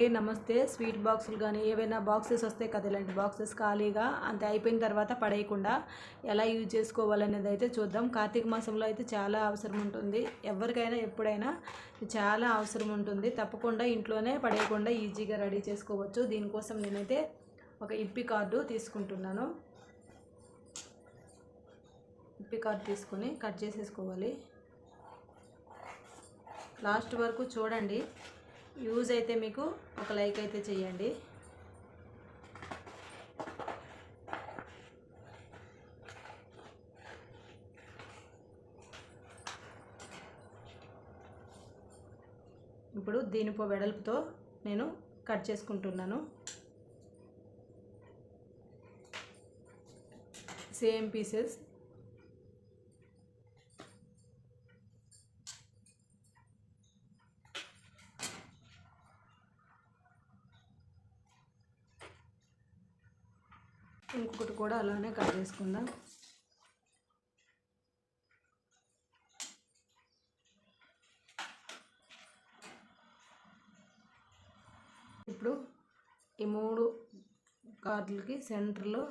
నమస్తే స్వీట్ బాక్సులు కానీ ఏవైనా బాక్సెస్ వస్తాయి కదా ఇలాంటి బాక్సెస్ ఖాళీగా అంత అయిపోయిన తర్వాత పడేయకుండా ఎలా యూజ్ చేసుకోవాలనేది అయితే చూద్దాం. కార్తీక మాసంలో అయితే చాలా అవసరం ఉంటుంది. ఎవరికైనా ఎప్పుడైనా చాలా అవసరం ఉంటుంది. తప్పకుండా ఇంట్లోనే పడేయకుండా ఈజీగా రెడీ చేసుకోవచ్చు. దీనికోసం నేనైతే ఒక ఇప్పి కార్డు తీసుకుంటున్నాను. ఇప్పి కార్డు తీసుకొని కట్ చేసేసుకోవాలి. లాస్ట్ వరకు చూడండి. యూజ్ అయితే మీకు ఒక లైక్ అయితే చేయండి. ఇప్పుడు దీనిపో వెడల్పుతో నేను కట్ చేసుకుంటున్నాను. సేమ్ పీసెస్ ఇంకొకటి కూడా అలానే కట్ చేసుకుందాం. ఇప్పుడు ఈ మూడు కార్డులకి సెంటర్లో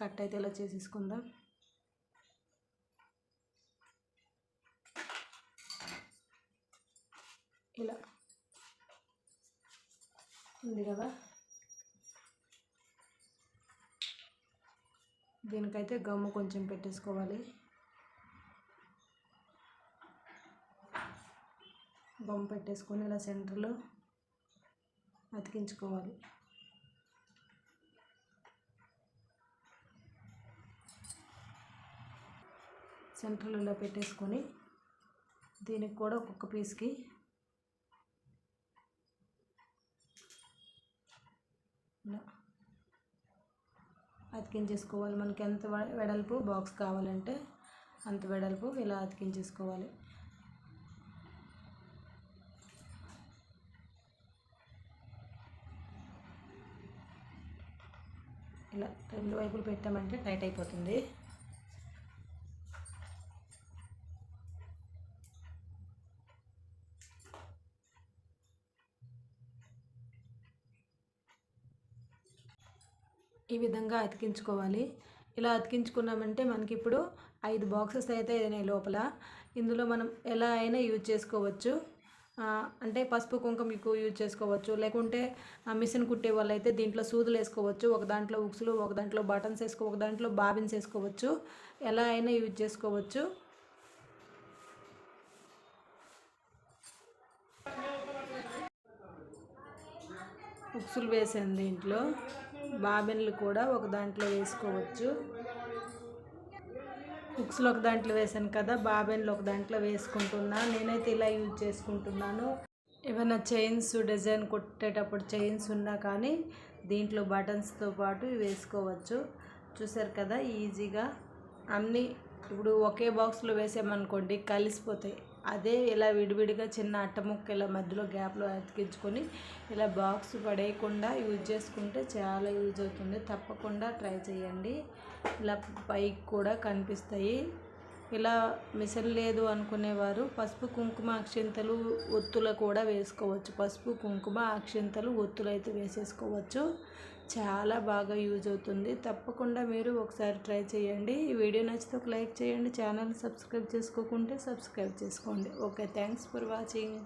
కట్ అయితే ఇలా చేసేసుకుందాం. ఇలా. ఉంది కదా? దీనికైతే గమ్ము కొంచెం పెట్టేసుకోవాలి. గమ్ పెట్టేసుకొని ఇలా సెంటర్లో అతికించుకోవాలి. సెంటర్లో ఇలా పెట్టేసుకొని దీనికి కూడా ఒక్కొక్క పీస్కి ఇలా అతికించేసుకోవాలి. మనకి ఎంత వెడల్పు బాక్స్ కావాలంటే అంత వెడల్పు ఇలా అతికించేసుకోవాలి. ఇలా రెండు వైపులు పెట్టామంటే టైట్ అయిపోతుంది. ఈ విధంగా అతికించుకోవాలి. ఇలా అతికించుకున్నామంటే మనకి ఇప్పుడు ఐదు బాక్సెస్ అయితే అయినాయి లోపల. ఇందులో మనం ఎలా అయినా యూజ్ చేసుకోవచ్చు. అంటే పసుపు కుంకుమ ఎక్కువ యూజ్ చేసుకోవచ్చు. లేకుంటే మిషన్ కుట్టే వాళ్ళు అయితే దీంట్లో సూదులు వేసుకోవచ్చు. ఒక దాంట్లో ఉక్సులు ఒక దాంట్లో బటన్స్ వేసుకో ఒక దాంట్లో బాబిన్స్ వేసుకోవచ్చు. ఎలా అయినా యూజ్ చేసుకోవచ్చు. ఉక్సులు వేసాను దీంట్లో. బాబిన్లు కూడా ఒక దాంట్లో వేసుకోవచ్చు. హుక్స్లో ఒక దాంట్లో వేసాను కదా బాబెన్లు ఒక దాంట్లో వేసుకుంటున్నా. నేనైతే ఇలా యూజ్ చేసుకుంటున్నాను. ఏమైనా చైన్స్ డిజైన్ కుట్టేటప్పుడు చైన్స్ ఉన్నా కానీ దీంట్లో బటన్స్తో పాటు వేసుకోవచ్చు. చూసారు కదా ఈజీగా. అన్నీ ఇప్పుడు ఒకే బాక్స్లో వేసామనుకోండి కలిసిపోతాయి. అదే ఇలా విడివిడిగా చిన్న అట్ట ముక్క ఇలా మధ్యలో గ్యాప్లో అతికించుకొని ఇలా బాక్స్ పడేయకుండా యూజ్ చేసుకుంటే చాలా యూజ్ అవుతుంది. తప్పకుండా ట్రై చేయండి. ఇలా పైకి కూడా కనిపిస్తాయి. ఇలా మిషన్ లేదు అనుకునేవారు. పసుపు కుంకుమ అక్షింతలు ఒత్తులు కూడా వేసుకోవచ్చు. పసుపు కుంకుమ అక్షింతలు ఒత్తులు అయితే వేసేసుకోవచ్చు. చాలా బాగా యూజ్ అవుతుంది. తప్పకుండా మీరు ఒకసారి ట్రై చేయండి. ఈ వీడియో నచ్చితే ఒక లైక్ చేయండి. ఛానల్ సబ్స్క్రైబ్ చేసుకోకుంటే సబ్స్క్రైబ్ చేసుకోండి. Okay thanks for watching.